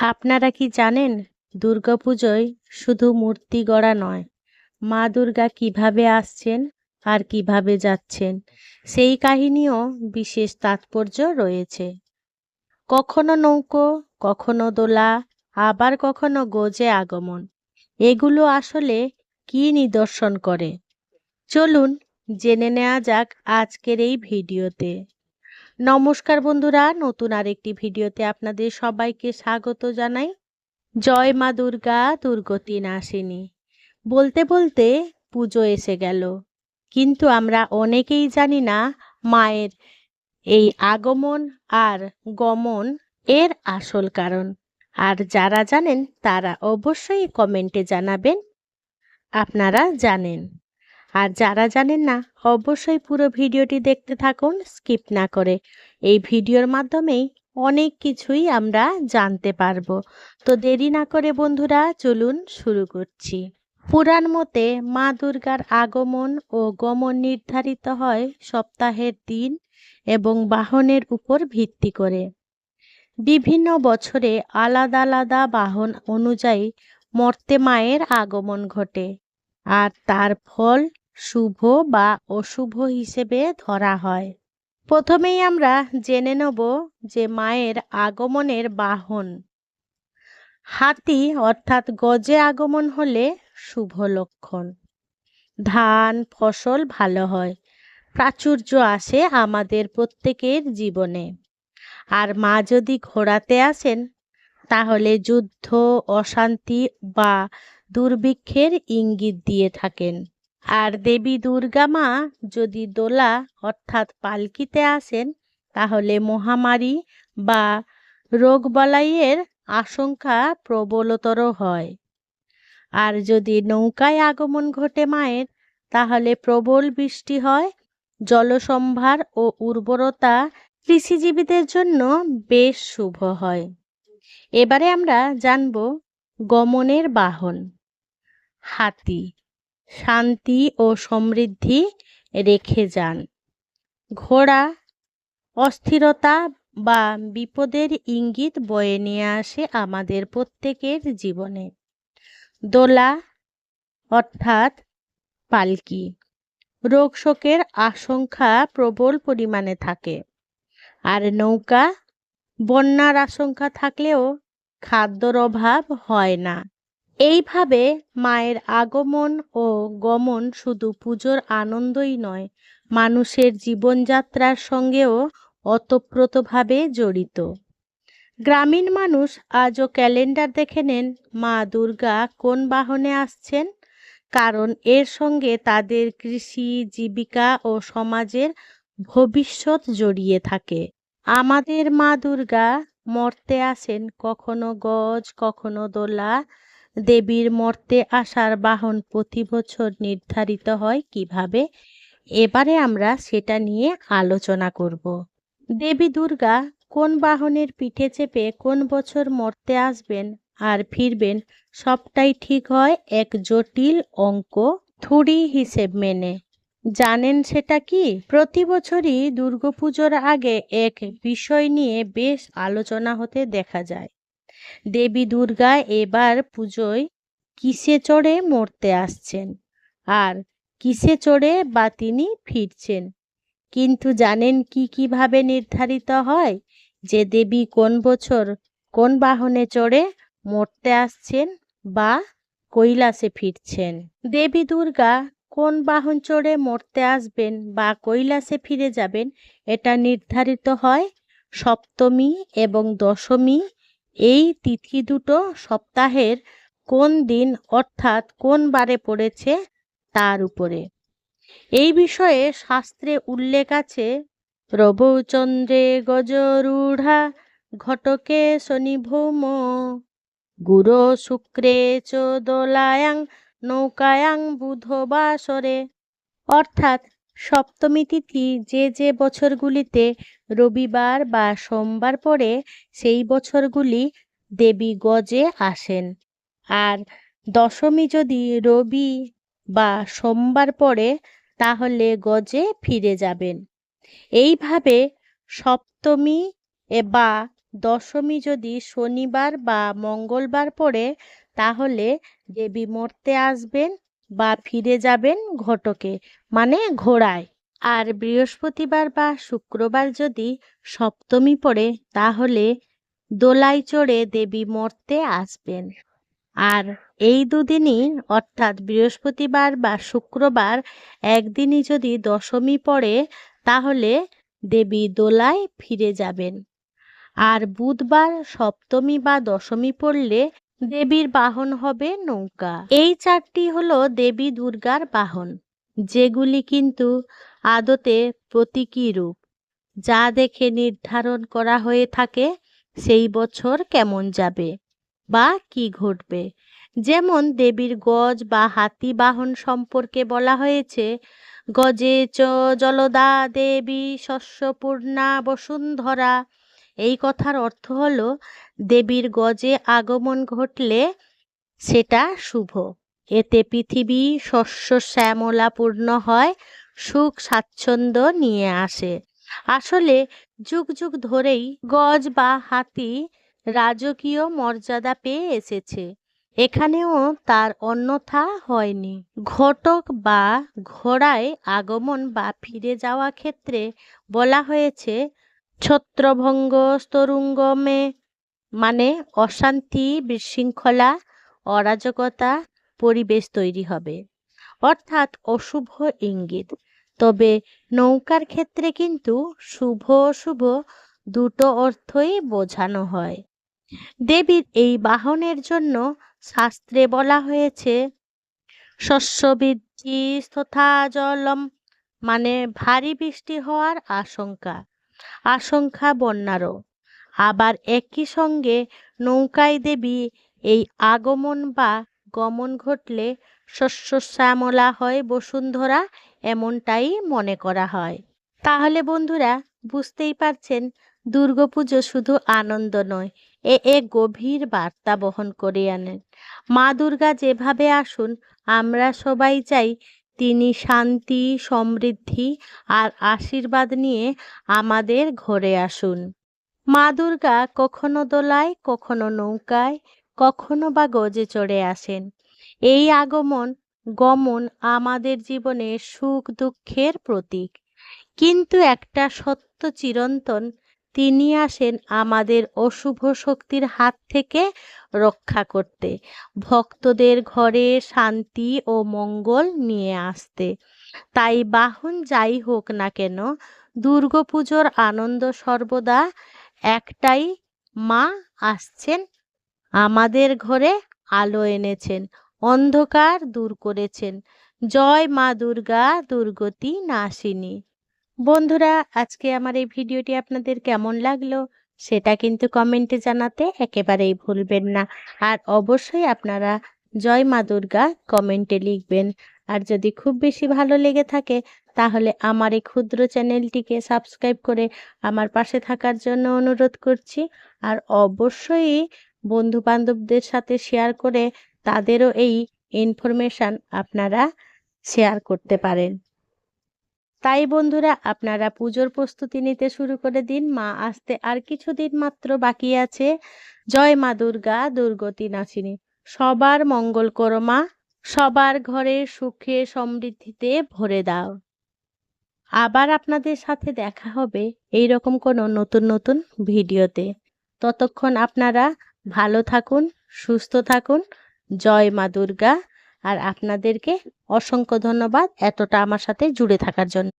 আপনারা কি জানেন দুর্গাপুজোয় শুধু মূর্তি গড়া নয়, মা দুর্গা কীভাবে আসছেন আর কীভাবে যাচ্ছেন, সেই কাহিনীও বিশেষ তাৎপর্য রয়েছে। কখনো নৌকো, কখনো দোলা, আবার কখনো গজে আগমন, এগুলো আসলে কি নিদর্শন করে? চলুন জেনে নেওয়া যাক আজকের এই ভিডিওতে। নমস্কার বন্ধুরা, নতুন আরেকটি ভিডিওতে আপনাদের সবাইকে স্বাগত জানাই। জয় মা দুর্গা, দুর্গতি নাসিনী বলতে বলতে পুজো এসে গেল। কিন্তু আমরা অনেকেই জানি না মায়ের এই আগমন আর গমন এর আসল কারণ। আর যারা জানেন তারা অবশ্যই কমেন্টে জানাবেন। আপনারা জানেন। আর যারা জানেন না, অবশ্যই পুরো ভিডিওটি দেখতে থাকুন, স্কিপ না করে। এই ভিডিওর মাধ্যমেই অনেক কিছুই আমরা জানতে পারব। তো দেরি না করে বন্ধুরা, চলুন শুরু করছি। পুরাণ মতে মা দুর্গার আগমন ও গমন নির্ধারিত হয় সপ্তাহের দিন এবং বাহনের উপর ভিত্তি করে। বিভিন্ন বছরে আলাদা আলাদা বাহন অনুযায়ী মর্তে মায়ের আগমন ঘটে, আর তার ফল শুভ বা অশুভ হিসেবে ধরা হয়। প্রথমেই আমরা জেনে নেব যে মায়ের আগমনের বাহন। হাতি অর্থাৎ গজে আগমন হলে শুভ লক্ষণ। ধান, ফসল ভালো হয়, প্রাচুর্য আসে আমাদের প্রত্যেকের জীবনে। আর মা যদি ঘোড়াতে আসেন, তাহলে যুদ্ধ, অশান্তি বা দুর্ভিক্ষের ইঙ্গিত দিয়ে থাকেন। আর দেবী দুর্গা মা যদি দোলা অর্থাৎ পালকিতে আসেন, তাহলে মহামারী বা রোগবালাইয়ের আশঙ্কা প্রবলতর হয়। আর যদি নৌকায় আগমন ঘটে মায়ের, তাহলে প্রবল বৃষ্টি হয়, জলসম্ভার ও উর্বরতা কৃষিজীবীদের জন্য বেশ শুভ হয়। এবারে আমরা জানব গমনের বাহন। হাতি। শান্তি ও সমৃদ্ধি রেখে যান। ঘোড়া অস্থিরতা বা বিপদের ইঙ্গিত বয়ে নিয়ে আসে আমাদের প্রত্যেকের জীবনে। দোলা অর্থাৎ পালকি রোগ শোকের আশঙ্কা প্রবল পরিমাণে থাকে। আর নৌকা বন্যার আশঙ্কা থাকলেও খাদ্যর অভাব হয় না। এইভাবে মায়ের আগমন ও গমন শুধু পুজোর আনন্দই নয়, মানুষের জীবনযাত্রার সঙ্গেও অতপ্রতভাবে জড়িত। গ্রামীণ মানুষ আজও ক্যালেন্ডার দেখে নেন, মা দুর্গা কোন বাহনে আসছেন? কারণ এর সঙ্গে তাদের কৃষি, জীবিকা ও সমাজের ভবিষ্যৎ জড়িয়ে থাকে। আমাদের মা দুর্গা মর্তে আসেন কখনো গজ, কখনো দোলা দেবীর মর্তে আসার বাহন প্রতি বছর নির্ধারিত হয় কীভাবে? এবারে আমরা সেটা নিয়ে আলোচনা করব। দেবী দুর্গা কোন বাহনের পিঠে চেপে কোন বছর মর্তে আসবেন আর ফিরবেন সবটাই ঠিক হয় এক জটিল অঙ্ক থুড়ি হিসেব মেনে। জানেন সেটা কি? প্রতি বছরই দুর্গাপুজোর আগে এক বিষয় নিয়ে বেশ আলোচনা হতে দেখা যায়। দেবী দুর্গা এবার পুজোয় কিসে চড়ে মরতে আসছেন? আর কিসে চড়ে বা তিনি ফিরছেন? কিন্তু জানেন কি কীভাবে নির্ধারিত হয়? যে দেবী কোন বছর কোন বাহনে চড়ে মরতে আসছেন বা কৈলাসে ফিরছেন? দেবী দুর্গা কোন বাহন চড়ে মরতে আসবেন বা কৈলাসে ফিরে যাবেন এটা নির্ধারিত হয় সপ্তমী এবং দশমী এই তিথি দুটো সপ্তাহের কোন দিন অর্থাৎ কোন বারে পড়েছে তার উপরে। এই বিষয়ে শাস্ত্রে উল্লেখ আছে, প্রভুচন্দ্রে গজরূঢ়া, ঘটকে শনি ভৌম গুরো শুক্রে চ দোলায়াং নৌকায়াং বুধ বাসরে অর্থাৎ সপ্তমী তিথি যে যে বছরগুলিতে রবিবার বা সোমবার পরে সেই বছরগুলি দেবী গজে আসেন। আর দশমী যদি রবি বা সোমবার পড়ে, তাহলে গজে ফিরে যাবেন। এইভাবে সপ্তমী বা দশমী যদি শনিবার বা মঙ্গলবার পড়ে, তাহলে দেবী মরতে আসবেন বা ফিরে যাবেন ঘটকে মানে ঘোড়ায়। আর বৃহস্পতিবার বা শুক্রবার যদি সপ্তমী পড়ে, তাহলে দোলায় চড়ে দেবী মর্তে আসবেন। আর এই দুদিনই, অর্থাৎ বৃহস্পতিবার বা শুক্রবার, একদিনই যদি দশমী পড়ে, তাহলে দেবী দোলায় ফিরে যাবেন। আর বুধবার, সপ্তমী বা দশমী পড়লে দেবীর বাহন হবে নৌকা। এই চারটি হলো দেবী দুর্গার বাহন। যেগুলি কিন্তু আদতে প্রতীকী রূপ, যা দেখে নির্ধারণ করা হয়ে থাকে সেই বছর কেমন যাবে বা কি ঘটবে। যেমন দেবীর গজ বা হাতি বাহন সম্পর্কে বলা হয়েছে, গজে চ জলদা দেবী শস্যপূর্ণা বসুন্ধরা। এই কথার অর্থ হলো দেবীর গজে আগমন ঘটলে সেটা শুভ। এতে পৃথিবী শস্য শ্যামলাপূর্ণ হয়, সুখ স্বাচ্ছন্দ্য নিয়ে আসে। আসলে যুগ যুগ ধরেই গজ বা হাতি রাজকীয় মর্যাদা পেয়ে এসেছে। এখানেও তার অন্যথা হয়নি। ঘটক বা ঘোড়ায় আগমন বা ফিরে যাওয়া ক্ষেত্রে বলা হয়েছে, ছত্রভঙ্গ স্তরুঙ্গমে মানে অশান্তি বিশৃঙ্খলা, অরাজকতা পরিবেশ তৈরি হবে। অর্থাৎ অশুভ ইঙ্গিত। তবে নৌকার ক্ষেত্রে কিন্তু শুভ অশুভ দুটো অর্থই বোঝানো হয়। দেবীর এই বাহনের জন্য শাস্ত্রে বলা হয়েছে, শস্যবৃদ্ধি তথা জলম মানে ভারী বৃষ্টি হওয়ার আশঙ্কা। আশঙ্কা বন্যারও। আবার একই সঙ্গে নৌকায় দেবী এই আগমন বা গমন ঘটলে শস্য শ্যামলা হয় বসুন্ধরা, এমনটাই মনে করা হয়। তাহলে বন্ধুরা, বুঝতেই পারছেন, দুর্গাপুজো শুধু আনন্দ নয়, এ এক গভীর বার্তা বহন করে আনেন। মা দুর্গা যেভাবে আসুন, আমরা সবাই চাই তিনি শান্তি, সমৃদ্ধি আর আশীর্বাদ নিয়ে আমাদের ঘরে আসুন। মা দুর্গা কখনো দোলায়, কখনো নৌকায় কখনো বা গজে চড়ে আসেন। এই আগমন গমন আমাদের জীবনে সুখ দুঃখের প্রতীক। কিন্তু একটা সত্য চিরন্তন, তিনি আসেন আমাদের অশুভ শক্তির হাত থেকে রক্ষা করতে, ভক্তদের ঘরে শান্তি ও মঙ্গল নিয়ে আসতে। তাই বাহন যাই হোক না কেন দুর্গাপুজোর আনন্দ সর্বদা একটাই, মা আসছেন আমাদের ঘরে আলো এনেছেন, অন্ধকার দূর করেছেন। জয় মা দুর্গা, দুর্গতি নাশিনী। বন্ধুরা, আজকে আমার এই ভিডিওটি আপনাদের কেমন লাগল সেটা কিন্তু কমেন্টে জানাতে একেবারেই ভুলবেন না। আর অবশ্যই আপনারা জয় মা দুর্গা কমেন্টে লিখবেন। আর যদি খুব বেশি ভালো লেগে থাকে, তাহলে আমার এই ক্ষুদ্র চ্যানেলটিকে সাবস্ক্রাইব করে আমার পাশে থাকার জন্য অনুরোধ করছি। আর অবশ্যই বন্ধু বান্ধবদের সাথে শেয়ার করে তাদেরও এই ইনফরমেশান আপনারা শেয়ার করতে পারেন। তাই বন্ধুরা, আপনারা পুজোর প্রস্তুতি নিতে শুরু করে দিন। মা আসতে আর কিছুদিন মাত্র বাকি আছে। জয় মা দুর্গা দুর্গতি নাচিনী সবার মঙ্গল করো মা। সবার ঘরে সুখে সমৃদ্ধিতে ভরে দাও। আবার আপনাদের সাথে দেখা হবে এই রকম কোনো নতুন নতুন ভিডিওতে। ততক্ষণ আপনারা ভালো থাকুন, সুস্থ থাকুন। জয় মা দুর্গা। আর আপনাদেরকে অসংখ্য ধন্যবাদ এতটা আমার সাথে জুড়ে থাকার জন্য।